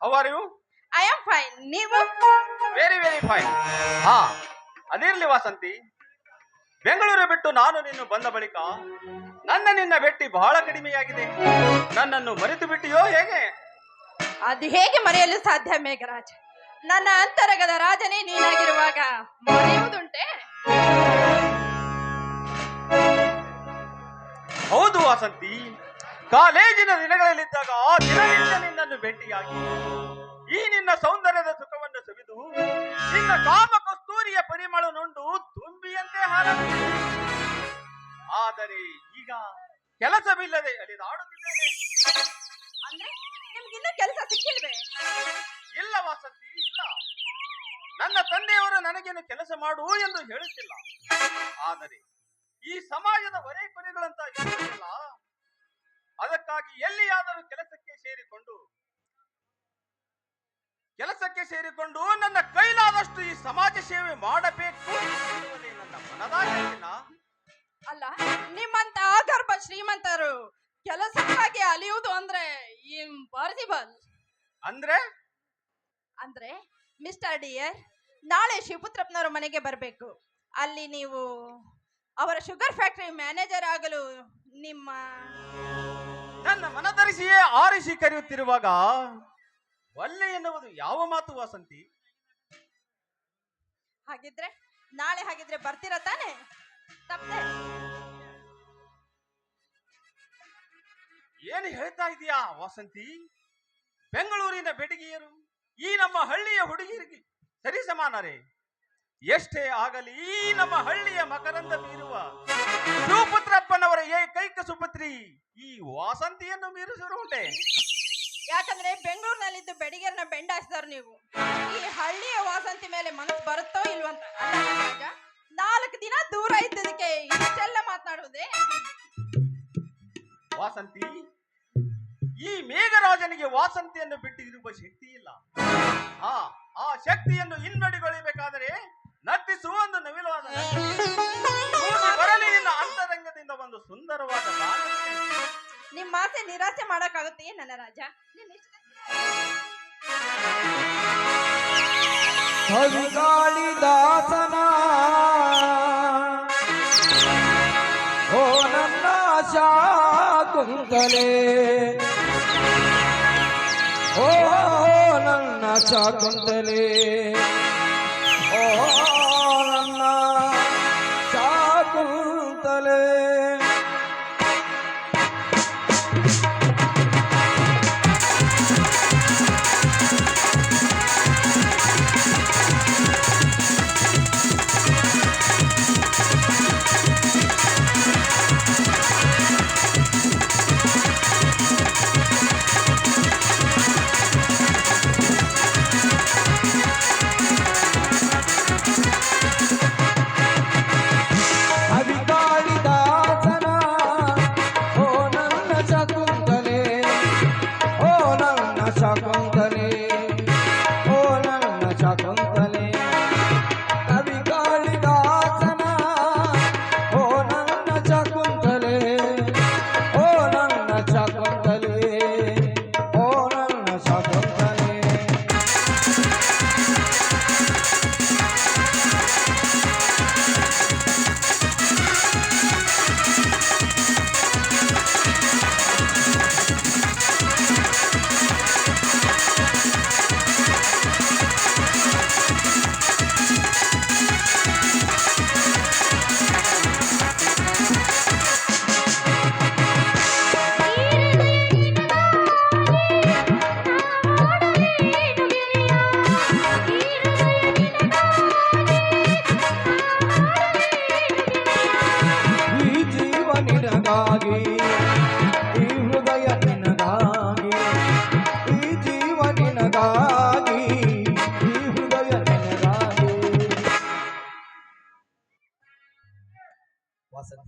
How are you I am fine ನೀವು very very fine ಹಾ ಅದಿರ್ಲಿ ವಾಸಂತಿ. ಬೆಂಗಳೂರು ಬಿಟ್ಟು ನಾನು ನಿನ್ನ ಬಂದ ಬಳಿಕ ನನ್ನ ನಿನ್ನ ಭೇಟಿ ಬಹಳ ಕಡಿಮೆಯಾಗಿದೆ. ನನ್ನನ್ನು ಮರೆತು ಬಿಟ್ಟಿಯೋ ಹೇಗೆ? ಅದು ಹೇಗೆ ಮರೆಯಲು ಸಾಧ್ಯ ಮೇಘರಾಜ್? ನನ್ನ ಅಂತರಗದ ರಾಜನೇ ನೀನಾಗಿರುವಾಗ ಮರೆಯುವುದುಂಟೆ? ಹೌದು ವಾಸಂತಿ. ಕಾಲೇಜಿನ ದಿನಗಳಲ್ಲಿದ್ದಾಗ ಆ ದಿನದಿಂದ ನಿನ್ನನ್ನು ಭೇಟಿಯಾಗಿ ಈ ನಿನ್ನ ಸೌಂದರ್ಯದ ಸುಖವನ್ನು ಸವಿದು ನಿನ್ನ ಕಾಮ ಕಸ್ತೂರಿಯ ಪರಿಮಳ ನುಂಡು ತುಂಬಿಯಂತೆ ಹಾರಬೇಕು. ಆದರೆ ಈಗ ಕೆಲಸವಿಲ್ಲದೆ ಅಲಿದಾಡುತ್ತಿದ್ದೇನೆ. ಅಂದ್ರೆ ನಿಮ್ಗಿನ್ನೂ ಕೆಲಸ ಸಿಕ್ಕಿಲ್ವೇ? ಇಲ್ಲ ವಾಸಂತಿ ಇಲ್ಲ. ನನ್ನ ತಂದೆಯವರು ನನಗೇನು ಕೆಲಸ ಮಾಡು ಎಂದು ಹೇಳುತ್ತಿಲ್ಲ. ಆದರೆ ಈ ಸಮಾಜದ ಹೊರೆ ಕೊನೆಗಳಂತ ಇರುವುದಿಲ್ಲ ಅದಕ್ಕಾಗಿ ಎಲ್ಲಿಯಾದರೂ ಕೆಲಸಕ್ಕೆ ಸೇರಿಕೊಂಡು ಕೆಲಸಕ್ಕೆ ಸೇರಿಕೊಂಡು ನನ್ನ ಕೈಲಾದಷ್ಟು ಈ ಸಮಾಜ ಸೇವೆ ಮಾಡಬೇಕು ನನ್ನ ಅಲ್ಲ ನಿಮ್ಮಂತ ಆಗರ್ಭ ಶ್ರೀಮಂತರು ಕೆಲಸಕ್ಕಾಗಿ ಅಲಿಯುವುದು ಅಂದ್ರೆ ಇಂಪಾಸಿಬಲ್ ಅಂದ್ರೆ? ಅಂದ್ರೆ ಮಿಸ್ಟರ್ ಡಿಯರ್ ನಾಳೆ ಶಿವಪುತ್ರಪ್ಪನವರ ಮನೆಗೆ ಬರಬೇಕು. ಅಲ್ಲಿ ನೀವು ಅವರ ಶುಗರ್ ಫ್ಯಾಕ್ಟರಿ ಮ್ಯಾನೇಜರ್ ಆಗಲು ನಿಮ್ಮ ನನ್ನ ಮನಧರಿಸಿಯೇ ಆರಿಸಿ ಕರೆಯುತ್ತಿರುವಾಗ ಒಲ್ಲೆ ಎನ್ನುವುದು ಯಾವ ಮಾತು ವಾಸಂತಿ? ಹಾಗಿದ್ರೆ ನಾಳೆ ಹಾಗಿದ್ರೆ ಬರ್ತೀರಾ ತಾನೆ? ತಪ್ಪದೆ. ಏನು ಹೇಳ್ತಾ ಇದೀಯಾ ವಾಸಂತಿ? ಬೆಂಗಳೂರಿನ ಬೆಡಗಿಯರು ಈ ನಮ್ಮ ಹಳ್ಳಿಯ ಹುಡುಗಿಯರಿಗೆ ಸರಿ ಸಮಾನರೇ? ಎಷ್ಟೇ ಆಗಲಿ ಈ ನಮ್ಮ ಹಳ್ಳಿಯ ಮಕರಂದ ಮೀರುವ ಶಿವಪುತ್ರಪ್ಪನವರ ಏಕೈಕ ಸುಪುತ್ರಿ ಈ ವಾಸಂತಿಯನ್ನು ಮೀರಿಸಿರುವುಂಟೆ ಯಾಕಂದ್ರೆ ಬೆಂಗಳೂರಿನಲ್ಲಿದ್ದು ಬೆಡಿಗೆರನ್ನ ಬೆಂಡಾಯಿಸಿದವ್ರು ನೀವು. ಈ ಹಳ್ಳಿಯ ವಾಸಂತಿ ಮೇಲೆ ಮನಸ್ಸು ಬರುತ್ತೋ ಇಲ್ವಂತ ನಾಲ್ಕು ದಿನ ದೂರ ಇದ್ದದಕ್ಕೆ ಇಷ್ಟೆಲ್ಲ ಮಾತನಾಡುವುದೇ? ವಾಸಂತಿ ಈ ಮೇಘರಾಜನಿಗೆ ವಾಸಂತಿಯನ್ನು ಬಿಟ್ಟು ಇರುವ ಶಕ್ತಿ ಇಲ್ಲ ಆ ಆ ಶಕ್ತಿಯನ್ನು ಹಿನ್ನಡಿಗೊಳಿಬೇಕಾದರೆ ನರ್ತಿಸುವ ಒಂದು ನವಿಲವಾದ ಬರಲಿ ನಿನ್ನ ಅಂತರಂಗದಿಂದ ಒಂದು ಸುಂದರವಾದ. ನಿಮ್ಮ ಆಸೆ ನಿರಾಸೆ ಮಾಡೋಕ್ಕಾಗುತ್ತೆ ನನ್ನ ರಾಜ? ಹವಿಗಾಳಿದಾಸನ ಓ ನನ್ನ ಶಾಕುಂತಲೆ ಓ ನನ್ನ ಶಾಕುಂತಲೆ ಓ Shakuntale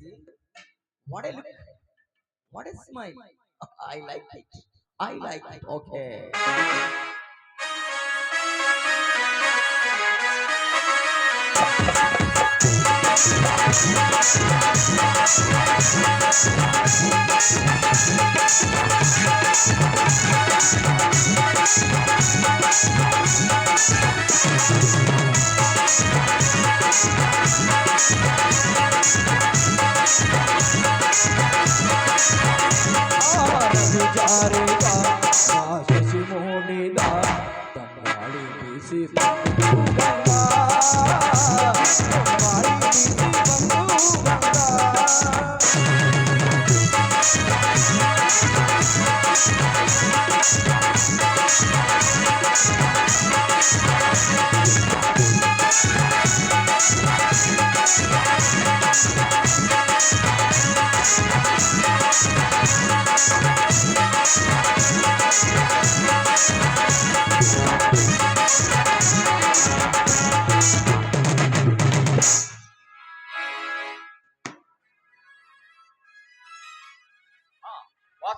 see? What a look. What a smile. I like it. I like it. Okay. Sita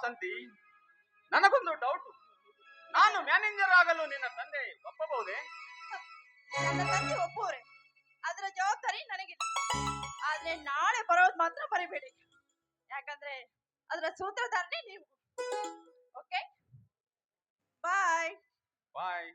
Vasanthi ನನಗೊಂದು ಡೌಟ್ ನಾನು ಮ್ಯಾನೇಜರ್ ಆಗಲು ನಿನ್ನ ತಂದೆ ಒಪ್ಪಬಹುದೇ? ನನ್ನ ತಂದೆ ಒಪ್ಪುವರೆ. ಅದರ ಜವಾಬ್ದಾರಿ ನನಗಿಲ್ಲ ಆದ್ರೆ ನಾಳೆ ಬರೋದು ಮಾತ್ರ ಬರಿಬೇಡಿ. ಯಾಕಂದ್ರೆ ಅದರ ಸೂತ್ರಧಾರನೇ ನೀವು. ಓಕೆ ಬಾಯ್ ಬಾಯ್